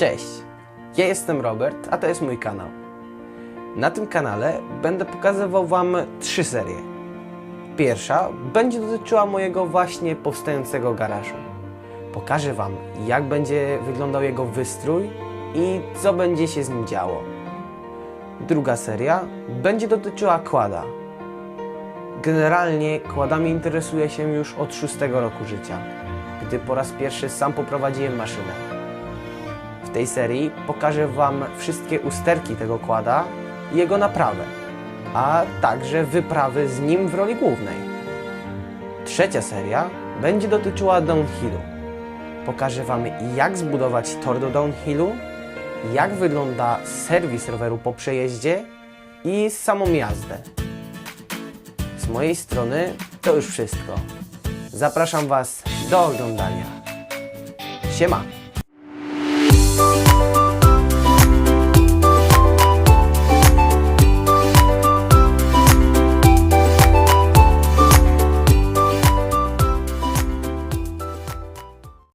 Cześć, ja jestem Robert, a to jest mój kanał. Na tym kanale będę pokazywał Wam trzy serie. Pierwsza będzie dotyczyła mojego właśnie powstającego garażu. Pokażę Wam, jak będzie wyglądał jego wystrój i co będzie się z nim działo. Druga seria będzie dotyczyła kłada. Generalnie kładami interesuję się już od szóstego roku życia, gdy po raz pierwszy sam poprowadziłem maszynę. W tej serii pokażę Wam wszystkie usterki tego kłada i jego naprawę, a także wyprawy z nim w roli głównej. Trzecia seria będzie dotyczyła downhillu. Pokażę Wam jak zbudować tor do downhillu, jak wygląda serwis roweru po przejeździe i samą jazdę. Z mojej strony to już wszystko. Zapraszam Was do oglądania. Siema!